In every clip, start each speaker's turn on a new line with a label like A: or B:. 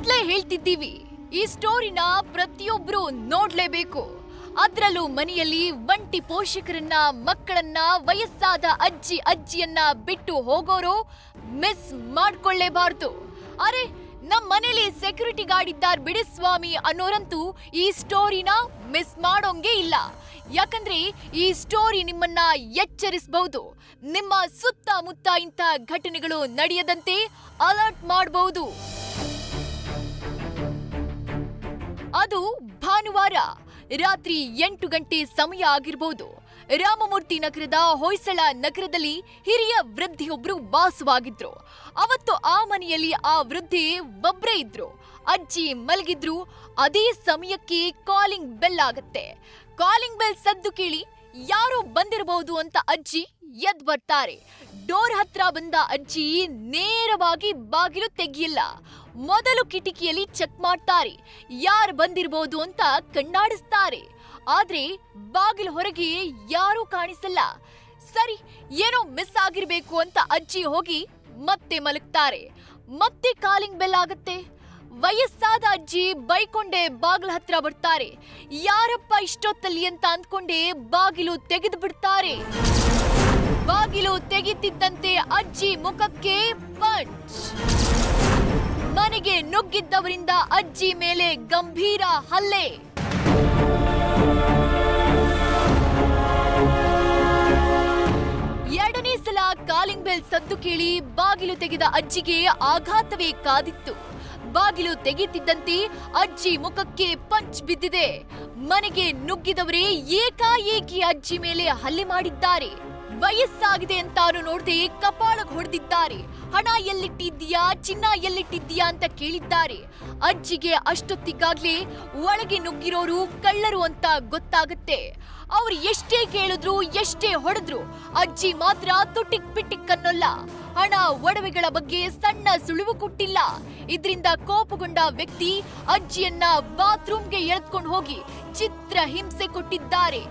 A: ಮೊದ್ಲೇ ಹೇಳ್ತಿದ್ದೀವಿ, ಈ ಸ್ಟೋರಿನ ಪ್ರತಿಯೊಬ್ರು ನೋಡ್ಲೇಬೇಕು. ಅದ್ರಲ್ಲೂ ಮನೆಯಲ್ಲಿ ಒಂಟಿ ಪೋಷಕರನ್ನ, ಮಕ್ಕಳನ್ನ, ವಯಸ್ಸಾದ ಅಜ್ಜಿ ಅಜ್ಜಿಯನ್ನ ಬಿಟ್ಟು ಹೋಗೋರು ಮಿಸ್ ಮಾಡ್ಕೊಳ್ಳೇಬಾರ್ದು. ಅರೆ, ನಮ್ ಮನೇಲಿ ಸೆಕ್ಯೂರಿಟಿ ಗಾರ್ಡ್ ಇದ್ದಾರ್ ಬಿಡಿ ಸ್ವಾಮಿ ಅನ್ನೋರಂತೂ ಈ ಸ್ಟೋರಿನ ಮಿಸ್ ಮಾಡೋಂಗೆ ಇಲ್ಲ. ಯಾಕಂದ್ರೆ ಈ ಸ್ಟೋರಿ ನಿಮ್ಮನ್ನ ಎಚ್ಚರಿಸಬಹುದು ನಿಮ್ಮ ಸುತ್ತಮುತ್ತ ಇಂಥ ಘಟನೆಗಳು ನಡೆಯದಂತೆ ಅಲರ್ಟ್ ಮಾಡಬಹುದು ಅದು ಭಾನುವಾರ, ರಾತ್ರಿ ಎಂಟು ಗಂಟೆ ಸಮಯ ಆಗಿರಬಹುದು ರಾಮಮೂರ್ತಿ ನಗರದ ಹೊಯ್ಸಳ ನಗರದಲ್ಲಿ ಹಿರಿಯ ವೃದ್ಧಿಯೊಬ್ರು ವಾಸವಾಗಿದ್ರು. ಅವತ್ತು ಆ ಮನೆಯಲ್ಲಿ ಆ ವೃದ್ಧೆ ಒಬ್ರೇ ಇದ್ರು. ಅಜ್ಜಿ ಮಲಗಿದ್ರು. ಅದೇ ಸಮಯಕ್ಕೆ ಕಾಲಿಂಗ್ ಬೆಲ್ ಆಗತ್ತೆ. ಕಾಲಿಂಗ್ ಬೆಲ್ ಸದ್ದು ಕೇಳಿ ಯಾರೋ ಬಂದಿರಬಹುದು ಅಂತ ಅಜ್ಜಿ ಎದ್ ಬರ್ತಾರೆ. ಡೋರ್ ಹತ್ರ ಬಂದ ಅಜ್ಜಿ ನೇರವಾಗಿ ಬಾಗಿಲು ತೆಗಿಯಿಲ್ಲ. ಮೊದಲು ಕಿಟಕಿಯಲ್ಲಿ ಚೆಕ್ ಮಾಡ್ತಾರೆ. ಯಾರು ಬಂದಿರಬಹುದು ಅಂತ ಕಣ್ಣಾಡಿಸ್ತಾರೆ. ಆದ್ರೆ ಬಾಗಿಲು ಹೊರಗೆ ಯಾರೂ ಕಾಣಿಸಲ್ಲ. ಸರಿ, ಏನೋ ಮಿಸ್ ಆಗಿರ್ಬೇಕು ಅಂತ ಅಜ್ಜಿ ಹೋಗಿ ಮತ್ತೆ ಮಲಗ್ತಾರೆ. ಮತ್ತೆ ಕಾಲಿಂಗ್ ಬೆಲ್ ಆಗತ್ತೆ. ವಯಸ್ಸಾದ ಅಜ್ಜಿ ಬೈಕೊಂಡೆ ಬಾಗಿಲ ಹತ್ರ ಬರ್ತಾರೆ. ಯಾರಪ್ಪ ಇಷ್ಟೊತ್ತಲ್ಲಿ ಅಂತ ಅಂದ್ಕೊಂಡೆ ಬಾಗಿಲು ತೆಗೆದು ಬಿಡ್ತಾರೆ. ಬಾಗಿಲು ತೆಗಿತಿದ್ದಂತೆ ಅಜ್ಜಿ ಮುಖಕ್ಕೆ ಪಂಚ್. ಮನೆಗೆ ನುಗ್ಗಿದ್ದವರಿಂದ ಅಜ್ಜಿ ಮೇಲೆ ಗಂಭೀರ ಹಲ್ಲೆ. ಎರಡನೇ ಸಲ ಕಾಲಿಂಗ್ ಬೆಲ್ ಸದ್ದು ಕೇಳಿ ಬಾಗಿಲು ತೆಗೆದ ಅಜ್ಜಿಗೆ ಆಘಾತವೇ ಕಾದಿತ್ತು. ಬಾಗಿಲು ತೆಗೆಯುತ್ತಿದ್ದಂತೆ ಅಜ್ಜಿ ಮುಖಕ್ಕೆ ಪಂಚ್ ಬಿದ್ದಿದೆ. ಮನೆಗೆ ನುಗ್ಗಿದವರೇ ಏಕಾಏಕಿ ಅಜ್ಜಿ ಮೇಲೆ ಹಲ್ಲೆ ಮಾಡಿದ್ದಾರೆ. ವಯಸ್ಸಾಗಿದೆ ಅಂತಾನು ನೋಡದೆ ಕಪಾಳಕ್ಕೆ ಹೊಡೆದಿದ್ದಾರೆ. ಹಣ ಎಲ್ಲಿಟ್ಟಿದ್ದೀಯಾ, ಚಿನ್ನ ಎಲ್ಲಿಟ್ಟಿದ್ದೀಯಾ ಅಂತ ಕೇಳಿದ್ದಾರೆ. ಅಜ್ಜಿಗೆ ಅಷ್ಟೊತ್ತಿಗಾಗ್ಲೇ ಒಳಗೆ ನುಗ್ಗಿರೋರು ಕಳ್ಳರು ಅಂತ ಗೊತ್ತಾಗುತ್ತೆ. ಅವ್ರು ಎಷ್ಟೇ ಕೇಳಿದ್ರು, ಎಷ್ಟೇ ಹೊಡೆದ್ರು ಅಜ್ಜಿ ಮಾತ್ರ ತುಟಿಕ್ ಪಿಟಿಕ್ ಹಣ ಒಡವೆಗಳ ಬಗ್ಗೆ ಸಣ್ಣ ಸುಳಿವು ಕೊಟ್ಟಿಲ್ಲ. ಇದರಿಂದ ಕೋಪಗೊಂಡ ವ್ಯಕ್ತಿ ಅಜ್ಜಿಯನ್ನ ಬಾತ್ರೂಮ್ಗೆ ಎಳೆದುಕೊಂಡು ಹೋಗಿ ಚಿತ್ರ ಹಿಂಸೆ ಕೊಟ್ಟಿದ್ದಾರೆ.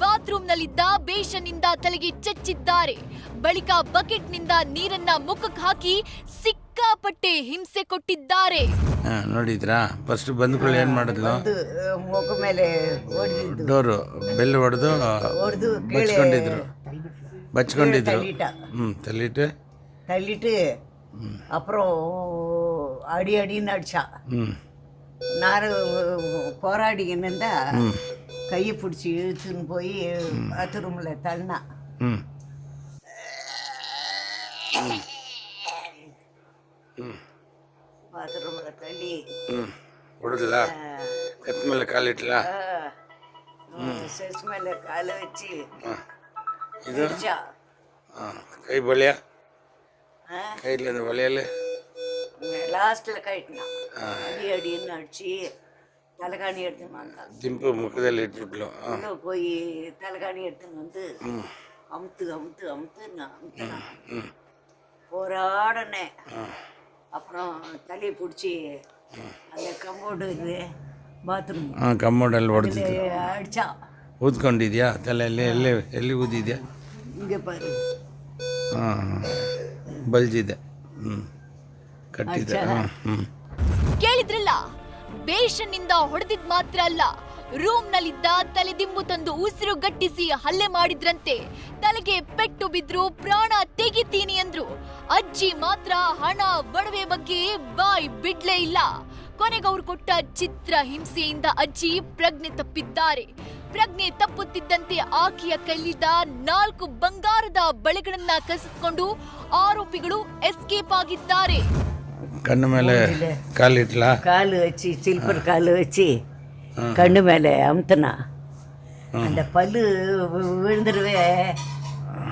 A: ಬಾತ್ರೂಮ್ನಲ್ಲಿದ್ದ ಬೇಷನ್ನಿಂದ ತಲೆಗೆ ಚಚ್ಚಿದ್ದಾರೆ. ಬಳಿಕ ಬಕೆಟ್ನಿಂದ ನೀರನ್ನ ಮುಖಕ್ಕೆ ಹಾಕಿ ಸಿಕ್ಕಾಪಟ್ಟೆ ಹಿಂಸೆ ಕೊಟ್ಟಿದ್ದಾರೆ.
B: ನೋಡಿದ್ರಾ? ಫಸ್ಟ್ ಬಂದ್ಕೊಳ್ಳಿ ಏನ್ ಮಾಡಿದ್ಲು?
C: ಮುಖ
B: ಡೋರು ಬೆಲ್ ಹೊಡೆದು ಬಚ್ಕೊಂಡಿದ್ರು. ಬಚ್ಕೊಂಡಿದ್ರು. ಹ್ಮ್ ತಲ್ಲಿಟ್ಟು
C: தள்ளிட்டு அப்புறம் அடி அடின்னு
B: அடித்தா
C: நார போராடி என்னந்தா கையை பிடிச்சி இழுத்துன்னு போய் பாத்ரூமில் தள்ளினா பாத்ரூமில் தள்ளி.
B: விடுதலா செத்து மேல கால் கால
C: வச்சு இது? காலை
B: கை
C: போலியா?
B: ಹಾಂ ಕೈ ಬಳಿಯ
C: ஆ,
B: ಕೈಲಿಂದ ಬಳಿಯಲ್ಲಿ
C: லாஸ்ட்டில் கட்டினான் அடி அடின்னு அடிச்சு தலைகாணி எடுத்துன்னு வந்தான்
B: ದಿಂಪು ಮುಖದಲ್ಲಿ ಇಟ್ಬಿಟ್ಲು ಹಾಂ
C: உள்ள போய் தலைகாணி எடுத்துன்னு வந்து அமுத்து அமுத்து அமுத்து நான் அமுத்தினான் போராடினேன் அப்புறம் தலையை பிடிச்சி அந்த கம்போர்டு இது பாத்ரூம்
B: ಹಾಂ ಕಮ್ಮೋಡಲ್ಲಿ ಹೊಡೆದಿದ್ದು
C: அடிச்சான்
B: ಊದ್ಕೊಂಡಿದ್ಯಾ ತಲೆಯಲ್ಲಿ ಎಲ್ಲಿ ಎಲ್ಲಿ ಊದಿದ್ಯಾ
C: இங்கே பாரு
B: ಹಾಂ ಬಲ್ಜಿದೆ ಹ್ಞೂ ಕಟ್ಟಿದೆ. ಹಾಂ ಹ್ಞೂ
A: ಕೇಳಿದ್ರಲ್ಲ ಬೇಷನ್ನಿಂದ ಹೊಡೆದಿದ್ ಮಾತ್ರ ಅಲ್ಲ ರೂಮ್ನಲ್ಲಿದ್ದ ತಲೆದಿಂಬು ತಂದು ಉಸಿರು ಗಟ್ಟಿಸಿ ಹಲ್ಲೆ ಮಾಡಿದ್ರಂತೆ. ತಲೆಗೆ ಪೆಟ್ಟು ಬಿದ್ರು ಪ್ರಾಣ ತೆಗಿತೀನಿ ಅಂದ್ರು. ಅಜ್ಜಿ ಮಾತ್ರ ಹಣ ಒಡವೆ ಬಗ್ಗೆ ಬಾಯ್ ಬಿಡ್ಲೇ ಇಲ್ಲ. ಕೊನೆಗೌರ್ ಕೊಟ್ಟ ಚಿತ್ರ ಹಿಂಸೆಯಿಂದ ಅಜ್ಜಿ ಪ್ರಜ್ಞೆ ತಪ್ಪಿದ್ದಾರೆ. ಪ್ರಜ್ಞೆ ತಪ್ಪುತ್ತಿದ್ದಂತೆ ಆಕೆಯ ಕೈಲಿದ್ದ ನಾಲ್ಕು ಬಂಗಾರದ ಬಳೆಗಳನ್ನ ಕಸಿದುಕೊಂಡು ಆರೋಪಿಗಳು ಎಸ್ಕೇಪ್ ಆಗಿದ್ದಾರೆ
B: ಕಣ್ಣು ಮೇಲೆ ಕಾಲಿಟ್ಲ
C: கால் வச்சு சில்பர் கால் வச்சு கண்ணு மேலே அமுத்துனா அந்த பல்லு வி- விழுந்துருவே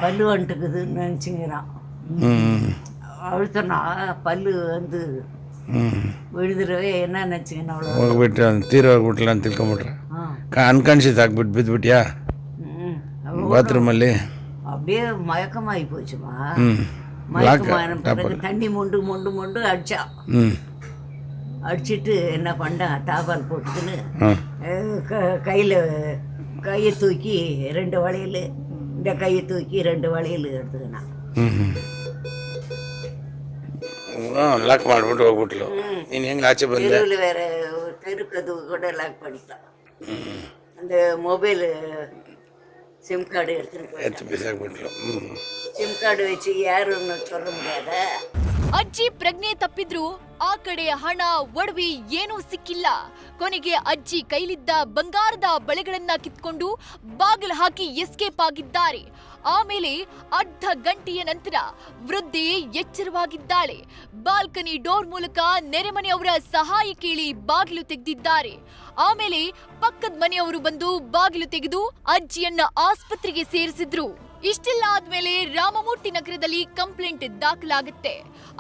C: பல்லு வந்துட்டுக்குதுன்னு நினச்சிங்கிறான்
B: ಹ್ಞೂ
C: அழுத்தனா பல்லு வந்து
B: ಹ್ಞೂ
C: விழுந்துருவே என்ன நினச்சிங்கன்னு அவ்வளோ
B: ಹೋಗ್ಬಿಟ್ಟು ಅವ್ನು ತೀರ ಹೋಗ್ಬಿಟ್ಲ ಅಂತ ತಿಳ್ಕೊಂಬಿಟ್ರೆ
C: அன்கான்ஷியஸ்
B: ஆகிபிட் பித்து பிட்டியா?
C: பாத்ரூம்
B: அல்ல
C: அப்படியே மயக்கமாகி போச்சுமா? மயக்கமாக தண்ணி மொண்டு மொண்டு மொண்டு அடிச்சா. அடிச்சிட்டு என்ன பண்ணேன் தாபால் போட்டுக்கின்னு கையில் கையை தூக்கி ரெண்டு வளையல். இந்த கையை தூக்கி ரெண்டு வளையல் எடுத்துக்கினான்
B: லாக் மாடு போட்டு வீட்டில். நீ எங்கே ஆச்சு
C: தெருவில் வேற தெருக்கது கூட லாக் பண்ணிட்டான் அந்த மொபைல் சிம் கார்டு எடுத்துட்டு போயிட்டான்
B: ಎತ್ತು ಬಿಸಾಕ್ಬಿಟ್ರು ಹ್ಞೂ
C: சிம் கார்டு வச்சு யாருன்னு சொல்ல முடியாத
A: ಅಜ್ಜಿ ಪ್ರಜ್ಞೆ ತಪ್ಪಿದ್ರು ಆ ಕಡೆ ಹಣ, ಒಡವಿ ಏನೂ ಸಿಕ್ಕಿಲ್ಲ. ಕೊನೆಗೆ ಅಜ್ಜಿ ಕೈಲಿದ್ದ ಬಂಗಾರದ ಬಳೆಗಳನ್ನ ಕಿತ್ಕೊಂಡು ಬಾಗಿಲು ಹಾಕಿ ಎಸ್ಕೇಪ್ ಆಗಿದ್ದಾರೆ. ಆಮೇಲೆ ಅರ್ಧ ಗಂಟೆಯ ನಂತರ ವೃದ್ಧೆ ಎಚ್ಚರವಾಗಿದ್ದಾಳೆ. ಬಾಲ್ಕನಿ ಡೋರ್ ಮೂಲಕ ನೆರೆಮನೆಯವರ ಸಹಾಯ ಕೇಳಿ ಬಾಗಿಲು ತೆಗೆದಿದ್ದಾರೆ. ಆಮೇಲೆ ಪಕ್ಕದ ಮನೆಯವರು ಬಂದು ಬಾಗಿಲು ತೆಗೆದು ಅಜ್ಜಿಯನ್ನ ಆಸ್ಪತ್ರೆಗೆ ಸೇರಿಸಿದ್ರು. ಇಷ್ಟೆಲ್ಲ ಆದ್ಮೇಲೆ ರಾಮಮೂರ್ತಿ ನಗರದಲ್ಲಿ ಕಂಪ್ಲೇಂಟ್ ದಾಖಲಾಗುತ್ತೆ.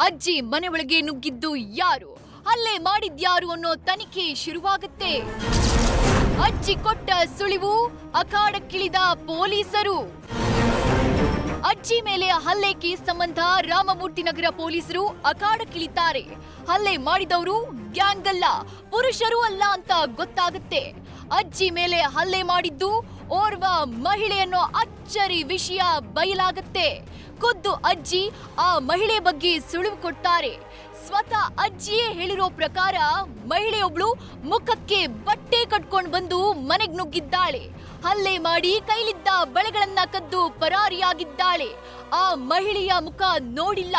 A: ಅಜ್ಜಿ ಮನೆ ಒಳಗೆ ನುಗ್ಗಿದ್ದು ಯಾರು? ಹಲ್ಲೆ ಮಾಡಿದ್ಯಾರು ಅನ್ನೋ ತನಿಖೆ ಶುರುವಾಗುತ್ತೆ. ಅಜ್ಜಿ ಕೊಟ್ಟ ಸುಳಿವು ಅಖಾಡಕ್ಕಿಳಿದ ಪೊಲೀಸರು. ಅಜ್ಜಿ ಮೇಲೆ ಹಲ್ಲೆ ಕೇಸ್ ಸಂಬಂಧ ರಾಮಮೂರ್ತಿ ನಗರ ಪೊಲೀಸರು ಅಖಾಡಕ್ಕಿಳಿತಾರೆ. ಹಲ್ಲೆ ಮಾಡಿದವರು ಗ್ಯಾಂಗ್ ಅಲ್ಲ, ಪುರುಷರು ಅಲ್ಲ ಅಂತ ಗೊತ್ತಾಗುತ್ತೆ. ಅಜ್ಜಿ ಮೇಲೆ ಹಲ್ಲೆ ಮಾಡಿದ್ದು ಓರ್ವ ಮಹಿಳೆಯನ್ನು ಅಚ್ಚರಿ ವಿಷಯ ಬಯಲಾಗುತ್ತೆ. ಖುದ್ದು ಅಜ್ಜಿ ಆ ಮಹಿಳೆ ಬಗ್ಗೆ ಸುಳಿವು ಕೊಡ್ತಾರೆ. ಸ್ವತಃ ಅಜ್ಜಿಯೇ ಹೇಳಿರೋ ಪ್ರಕಾರ ಮಹಿಳೆಯೊಬ್ಳು ಮುಖಕ್ಕೆ ಬಟ್ಟೆ ಕಟ್ಕೊಂಡು ಬಂದು ಮನೆಗ್ ನುಗ್ಗಿದ್ದಾಳೆ. ಹಲ್ಲೆ ಮಾಡಿ ಕೈಲಿದ್ದ ಬಳೆಗಳನ್ನ ಕದ್ದು ಪರಾರಿಯಾಗಿದ್ದಾಳೆ. ಆ ಮಹಿಳೆಯ ಮುಖ ನೋಡಿಲ್ಲ.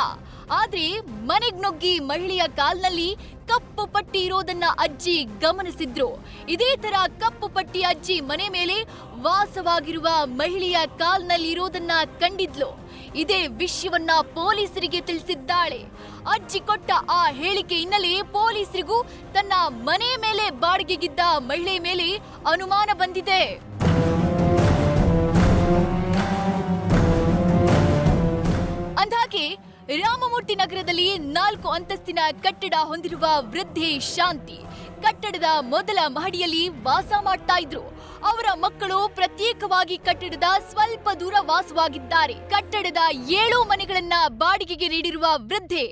A: ಆದ್ರೆ ಮನೆಗ್ ನುಗ್ಗಿ ಮಹಿಳೆಯ ಕಾಲ್ನಲ್ಲಿ ಕಪ್ಪು ಪಟ್ಟಿ ಇರೋದನ್ನ ಅಜ್ಜಿ ಗಮನಿಸಿದ್ರು. ಇದೇ ತರ ಕಪ್ಪು ಪಟ್ಟಿ ಅಜ್ಜಿ ಮನೆ ಮೇಲೆ ವಾಸವಾಗಿರುವ ಮಹಿಳೆಯ ಕಾಲ್ನಲ್ಲಿ ಇರೋದನ್ನ ಕಂಡಿದ್ಲು. ಇದೇ ವಿಷಯವನ್ನ ಪೊಲೀಸರಿಗೆ ತಿಳಿಸಿದ್ದಾಳೆ. ಅಜ್ಜಿ ಕೊಟ್ಟ ಆ ಹೇಳಿಕೆ ಹಿನ್ನೆಲೆ ಪೊಲೀಸರಿಗೂ ತನ್ನ ಮನೆ ಮೇಲೆ ಬಾಡಿಗೆಗಿದ್ದ ಮಹಿಳೆ ಮೇಲೆ ಅನುಮಾನ ಬಂದಿದೆ. ಅಂದ್ಹಾಗೆ ರಾಮಮೂರ್ತಿ ನಗರದಲ್ಲಿ ನಾಲ್ಕು ಅಂತಸ್ತಿನ ಕಟ್ಟಡ ಹೊಂದಿರುವ ವೃದ್ಧಿ ಶಾಂತಿ. ಕಟ್ಟಡದ ಮೊದಲ ಮಹಡಿಯಲ್ಲಿ ವಾಸ ಮಾಡ್ತಾ ಇದ್ರು. ಅವರ ಮಕ್ಕಳು ಪ್ರತ್ಯೇಕವಾಗಿ ಕಟ್ಟಡದ ಸ್ವಲ್ಪ ದೂರ ವಾಸವಾಗಿದ್ದಾರೆ. ಕಟ್ಟಡದ ಏಳು ಮನೆಗಳನ್ನ ಬಾಡಿಗೆಗೆ ನೀಡಿರುವ ವೃದ್ಧೆ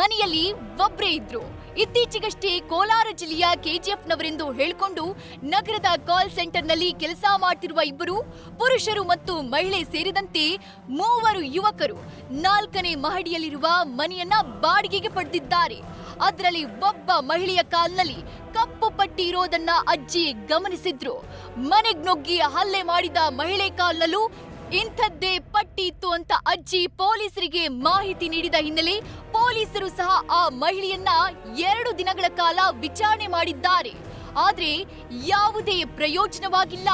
A: ಮನೆಯಲ್ಲಿ ಒಬ್ಬರೇ ಇದ್ರು. ಇತ್ತೀಚೆಗಷ್ಟೇ ಕೋಲಾರ ಜಿಲ್ಲೆಯ ಕೆಜಿಎಫ್ನವರೆಂದು ಹೇಳಿಕೊಂಡು ನಗರದ ಕಾಲ್ ಸೆಂಟರ್ನಲ್ಲಿ ಕೆಲಸ ಮಾಡ್ತಿರುವ ಇಬ್ಬರು ಪುರುಷರು ಮತ್ತು ಮಹಿಳೆ ಸೇರಿದಂತೆ ಮೂವರು ಯುವಕರು ನಾಲ್ಕನೇ ಮಹಡಿಯಲ್ಲಿರುವ ಮನೆಯನ್ನ ಬಾಡಿಗೆಗೆ ಪಡೆದಿದ್ದಾರೆ. ಅದರಲ್ಲಿ ಒಬ್ಬ ಮಹಿಳೆಯ ಕಾಲ್ನಲ್ಲಿ ಕಪ್ಪು ಪಟ್ಟಿ ಇರೋದನ್ನ ಅಜ್ಜಿ ಗಮನಿಸಿದ್ರು. ಮನೆಗ್ ನುಗ್ಗಿ ಹಲ್ಲೆ ಮಾಡಿದ ಮಹಿಳೆ ಕಾಲ್ನಲ್ಲೂ ಇಂಥದ್ದೇ ಪಟ್ಟಿ ಇತ್ತು ಅಂತ ಅಜ್ಜಿ ಪೊಲೀಸರಿಗೆ ಮಾಹಿತಿ ನೀಡಿದ ಹಿನ್ನೆಲೆ ಪೊಲೀಸರು ಸಹ ಆ ಮಹಿಳೆಯನ್ನ ಎರಡು ದಿನಗಳ ಕಾಲ ವಿಚಾರಣೆ ಮಾಡಿದ್ದಾರೆ. ಆದ್ರೆ ಯಾವುದೇ ಪ್ರಯೋಜನವಾಗಿಲ್ಲ.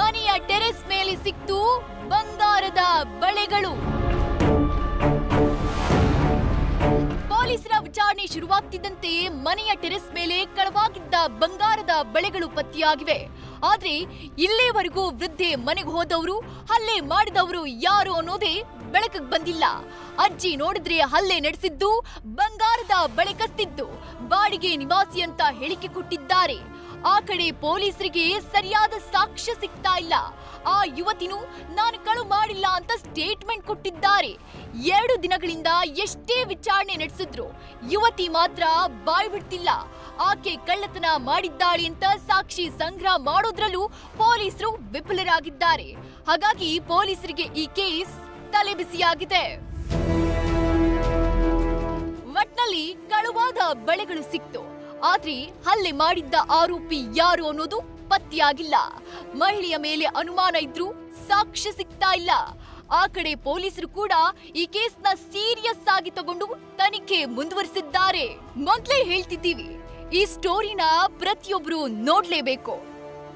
A: ಮನೆಯ ಟೆರೆಸ್ ಮೇಲೆ ಸಿಕ್ತು ಬಂಗಾರದ ಬಳೆಗಳು. ಪೊಲೀಸರ ವಿಚಾರಣೆ ಶುರುವಾಗ್ತಿದ್ದಂತೆಯೇ ಮನೆಯ ಟೆರೆಸ್ ಮೇಲೆ ಕಳವಾಗಿದ್ದ ಬಂಗಾರದ ಬಳೆಗಳು ಪತ್ತೆಯಾಗಿವೆ. ಆದ್ರೆ ಇಲ್ಲಿವರೆಗೂ ವೃದ್ಧೆ ಮನೆಗೆ ಹೋದವರು, ಹಲ್ಲೆ ಮಾಡಿದವರು ಯಾರು ಅನ್ನೋದೇ ಬೆಳಕಿಗೆ ಬಂದಿಲ್ಲ. ಅಜ್ಜಿ ನೋಡಿದ್ರೆ ಹಲ್ಲೆ ನಡೆಸಿದ್ದು ಬಂಗಾರದ ಬಳೆ ಕಸ್ತಿದ್ದು. ಬಾಡಿಗೆ ನಿವಾಸಿ ಅಂತ ಹೇಳಿಕೆ ಕೊಟ್ಟಿದ್ದಾರೆ. ಆ ಕಡೆ ಪೊಲೀಸರಿಗೆ ಸರಿಯಾದ ಸಾಕ್ಷ್ಯ ಸಿಗ್ತಾ ಇಲ್ಲ. ಆ ಯುವತಿನು ನಾನು ಕಳು ಮಾಡಿಲ್ಲ ಅಂತ ಸ್ಟೇಟ್ಮೆಂಟ್ ಕೊಟ್ಟಿದ್ದಾರೆ. ಎರಡು ದಿನಗಳಿಂದ ಎಷ್ಟೇ ವಿಚಾರಣೆ ನಡೆಸಿದ್ರು ಯುವತಿ ಮಾತ್ರ ಬಾಯ್ ಬಿಡ್ತಿಲ್ಲ. ಆಕೆ ಕಳ್ಳತನ ಮಾಡಿದ್ದಾಳೆ ಅಂತ ಸಾಕ್ಷಿ ಸಂಗ್ರಹ ಮಾಡೋದ್ರಲ್ಲೂ ಪೊಲೀಸರು ವಿಫಲರಾಗಿದ್ದಾರೆ. ಹಾಗಾಗಿ ಪೊಲೀಸರಿಗೆ ಈ ಕೇಸ್ ತಲೆಬಿಸಿಯಾಗಿದೆ ಒಟ್ನಲ್ಲಿ ಕಳುವಾದ ಬಳೆಗಳು ಸಿಕ್ತು. ಆದ್ರೆ ಹಲ್ಲೆ ಮಾಡಿದ್ದ ಆರೋಪಿ ಯಾರು ಅನ್ನೋದು ಪತ್ತೆಯಾಗಿಲ್ಲ. ಮಹಿಳೆಯ ಮೇಲೆ ಅನುಮಾನ ಇದ್ರೂ ಸಾಕ್ಷ್ಯ ಸಿಗ್ತಾ ಇಲ್ಲ. ಆ ಕಡೆ ಪೊಲೀಸರು ಕೂಡ ಈ ಕೇಸ್ನ ಸೀರಿಯಸ್ ಆಗಿ ತಗೊಂಡು ತನಿಖೆ ಮುಂದುವರಿಸಿದ್ದಾರೆ. ಮೊದ್ಲೇ ಹೇಳ್ತಿದ್ದೀವಿ, ಈ ಸ್ಟೋರಿನ ಪ್ರತಿಯೊಬ್ರು ನೋಡ್ಲೇಬೇಕು.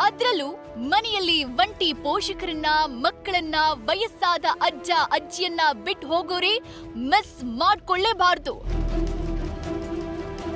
A: ಅದ್ರಲ್ಲೂ ಮನೆಯಲ್ಲಿ ಒಂಟಿ ಪೋಷಕರನ್ನ, ಮಕ್ಕಳನ್ನ, ವಯಸ್ಸಾದ ಅಜ್ಜ, ಅಜ್ಜಿಯನ್ನ ಬಿಟ್ಟು ಹೋಗೋರೇ ಮಿಸ್ ಮಾಡ್ಕೊಳ್ಳೇಬಾರ್ದು.